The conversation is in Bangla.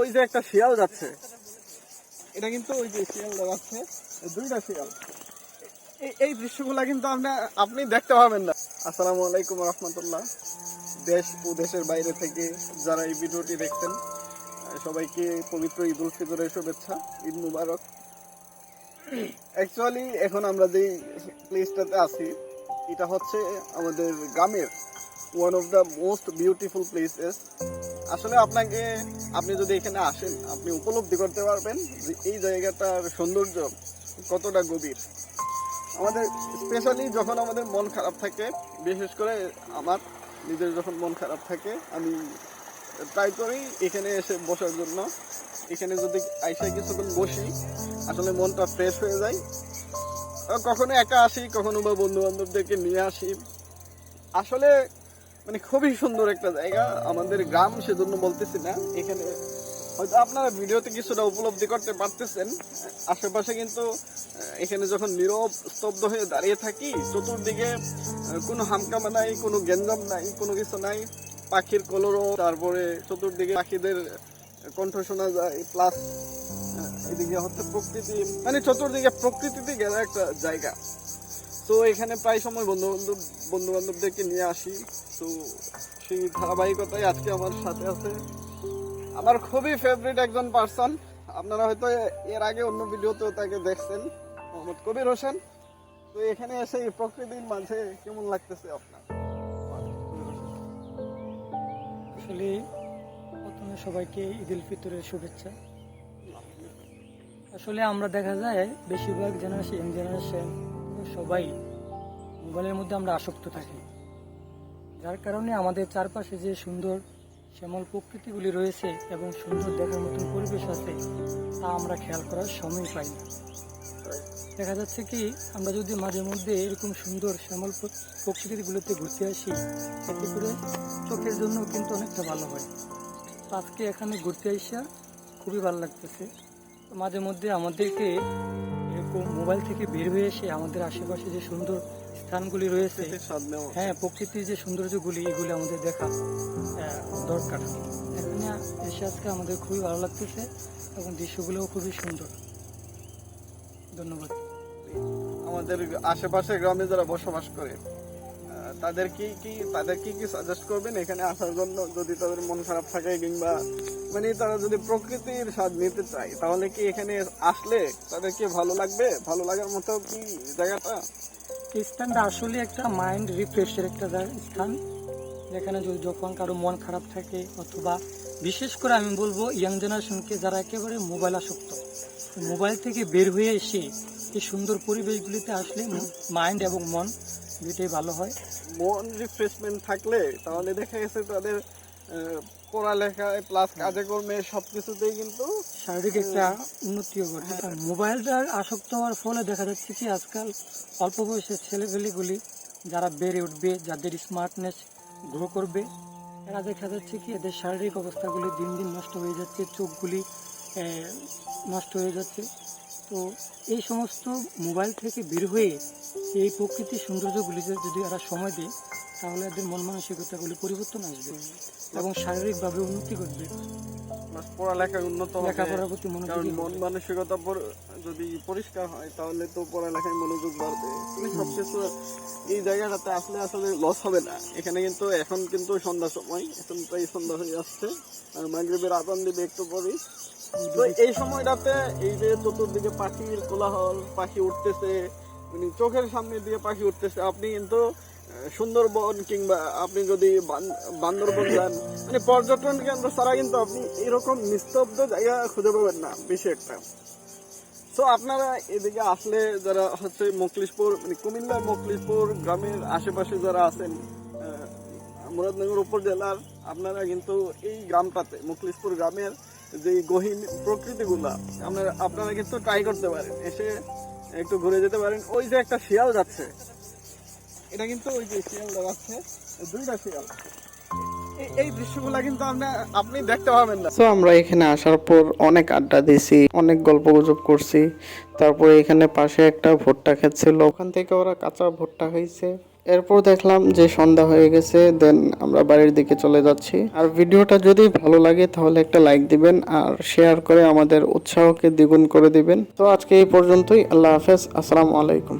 ওই যে একটা শিয়াল যাচ্ছে। এটা কিন্তু ওই যে শিয়ালটা যাচ্ছে দুইটা শিয়াল। এই দৃশ্যগুলো কিন্তু আপনি আপনি দেখতে পাবেন না। আসসালামু আলাইকুম রহমতুল্লাহ। দেশ ও দেশের বাইরে থেকে যারা এই ভিডিওটি দেখছেন, সবাইকে পবিত্র ঈদ উল ফিতরের শুভেচ্ছা, ঈদ মুবারক। অ্যাকচুয়ালি এখন আমরা যেই প্লেসটাতে আছি, এটা হচ্ছে আমাদের গ্রামের one of the most beautiful places আসলে আপনাকে, আপনি যদি এখানে আসেন, আপনি উপলব্ধি করতে পারবেন যে এই জায়গাটার সৌন্দর্য কতটা গভীর। আমাদের স্পেশালি যখন আমাদের মন খারাপ থাকে, বিশেষ করে আমার, নিজের যখন মন খারাপ থাকে, আমি ট্রাই করি এখানে এসে বসার জন্য। এখানে যদি আইসা কিছুক্ষণ বসি, আসলে মনটা ফ্রেশ হয়ে যায়। কখনো একা আসি, কখনো বা বন্ধু বান্ধবদেরকে নিয়ে আসি। আসলে মানে খুবই সুন্দর একটা জায়গা। আমাদের গ্রাম সেজন্য বলতেছি না। এখানে হয়তো আপনারা ভিডিওতে কিছুটা উপলব্ধি করতে পারতেছেন। আশেপাশে কিন্তু এখানে যখন নীরব স্তব্ধ হয়ে দাঁড়িয়ে থাকি, চতুর্দিকে কোনো হামকামা নাই, কোনো গেঞ্জাম নাই, কোনো কিছু নাই। পাখির কলরও তারপরে চতুর্দিকে পাখিদের কণ্ঠ শোনা যায় প্লাস এদিকে হচ্ছে প্রকৃতি। মানে চতুর্দিকে প্রকৃতিতে গেলে একটা জায়গা। তো এখানে প্রায় সময় বন্ধু বান্ধব বন্ধু বান্ধবদেরকে নিয়ে আসি। তো সেই ধারাবাহিকতায় আজকে আমার সাথে আছে। আমার খুবই ফেভারিট একজন পার্সন আপনারা হয়তো এর আগে অন্য ভিডিওতেও তাকে দেখছেন, মোহাম্মদ কবির হোসেন। তো এখানে এসে এই প্রকৃতির মাঝে কেমন লাগতেছে আপনার? আসলে প্রথমে সবাইকে ঈদ উল ফিতরের শুভেচ্ছা। আসলে আমরা দেখা যায় বেশিরভাগ জেনারেশন জেনারেশন সবাই মোবাইলের মধ্যে আমরা আসক্ত থাকি। যার কারণে আমাদের চারপাশে যে সুন্দর শ্যামল প্রকৃতিগুলি রয়েছে এবং সুন্দর দেখার মতন পরিবেশ আছে, তা আমরা খেয়াল করার সময় পাই না। দেখা যাচ্ছে কি, আমরা যদি মাঝে মধ্যে এরকম সুন্দর শ্যামল প্র- প্রকৃতিগুলোতে ঘুরতে আসি, এতে করে চোখের জন্য কিন্তু অনেকটা ভালো হয়। আজকে এখানে ঘুরতে আসা খুবই ভালো লাগতেছে। মাঝে মধ্যে আমাদেরকে মোবাইল থেকে বের হয়ে এসে আমাদের আশেপাশে যে সুন্দর স্থানগুলি রয়েছে হ্যাঁ প্রকৃতির যে সৌন্দর্যগুলি এগুলি আমাদের দেখা দরকার। এখানে এসে আজকে আমাদের খুবই ভালো লাগতেছে এবং দৃশ্যগুলোও খুবই সুন্দর। ধন্যবাদ। আমাদের আশেপাশে গ্রামে যারা বসবাস করে তাদের কি কি, তাদের কি কি সাজেস্ট করবেন এখানে আসার জন্য? যদি তাদের মন খারাপ থাকে কিংবা মানে তারা যদি প্রকৃতির স্বাদ নিতে চায়, তাহলে কি এখানে আসলে তাদের কি ভালো লাগবে? ভালো লাগার মতো কি জায়গাটা? স্থানটা আসলে একটা মাইন্ড রিফ্রেশের একটা স্থান। যেখানে যদি যখন কারও মন খারাপ থাকে, অথবা বিশেষ করে আমি বলব ইয়াং জেনারেশনকে যারা একেবারে মোবাইল আসক্ত মোবাইল থেকে বের হয়ে এসে এই সুন্দর পরিবেশগুলিতে আসলে মাইন্ড এবং মন দুইটাই ভালো হয়। মন রিফ্রেশমেন্ট থাকলে তাহলে দেখা গেছে তাদের পড়ালেখায় প্লাস কাজে কর্মে সব কিছুতেই কিন্তু শারীরিক একটা উন্নতিও ঘটে। আর মোবাইলটার আসক্ত হওয়ার ফলে দেখা যাচ্ছে কি আজকাল অল্প বয়সের ছেলেপেলেগুলি যারা বেড়ে উঠবে যাদের স্মার্টনেস গ্রো করবে এরা দেখা যাচ্ছে কি এদের শারীরিক অবস্থাগুলি দিন দিন নষ্ট হয়ে যাচ্ছে চোখগুলি নষ্ট হয়ে যাচ্ছে। তো এই সমস্ত মোবাইল থেকে বের হয়ে এই প্রকৃতির সৌন্দর্যগুলিতে যদি এরা সময় দেয় তাহলে এদের মন মানসিকতাগুলি পরিবর্তন আসবে এবং শারীরিকভাবে উন্নতি করবে plus পড়ালেখায় উন্নত লেখাপড়ার প্রতি মনোযোগী মন। মানসিকতা যদি পরিষ্কার হয় তাহলে তো পড়ালেখায় মনোযোগ বাড়বে। সবকিছু এই জায়গাটাতে আসলে আসলে লস হবে না। এখানে কিন্তু এখন কিন্তু সন্ধ্যা সময়। এখন প্রায় সন্ধ্যা হয়ে আসছে। আর মাগরিবের আদান দিবে একটু পরে তো এই সময়টাতে এই যে চতুর্দিকে পাখির কোলাহল, পাখি উঠতেছে মানে চোখের সামনে দিয়ে পাখি উঠতেছে। আপনি কিন্তু সুন্দরবন কিংবা আপনি যদি বান্দরবন যান মানে পর্যটন কেন্দ্র ছাড়া কিন্তু আপনি এরকম নিস্তব্ধ জায়গা খুঁজে পাবেন না, বেশি একটা। তো আপনারা এদিকে আসলে যারা হচ্ছে মকলিশপুর মানে কুমিল্লার মকলিশপুর গ্রামের আশেপাশে যারা আছেন মুরাদনগর উপজেলার, আপনারা কিন্তু এই গ্রামটাতে মুখলিশপুর গ্রামের যে গহীন প্রকৃতিগুলা, আপনারা আপনারা কিন্তু ট্রাই করতে পারেন। এসে একটু ঘুরে যেতে পারেন। ওই যে একটা শিয়াল যাচ্ছে। এটা কিন্তু ওই যে শিয়ালটা যাচ্ছে। দুইটা শিয়াল। এই- দৃশ্যগুলা কিন্তু আপনি আপনি দেখতে পাবেন না। তো আমরা এখানে আসার পর অনেক আড্ডা দিছি অনেক গল্প গুজব করছি। তারপরে এখানে পাশে একটা ভুট্টা ছিল ওখান থেকে ওরা কাঁচা ভুট্টা খাইছে। এরপর দেখলাম যে সন্ধ্যা হয়ে গেছে দেন আমরা বাড়ির দিকে চলে যাচ্ছি। আর ভিডিওটা যদি ভালো লাগে তাহলে একটা লাইক দিবেন আর শেয়ার করে আমাদের উৎসাহকে দ্বিগুণ করে দিবেন। তো আজকে এই পর্যন্তই, আল্লাহ হাফেজ, আসসালামু আলাইকুম।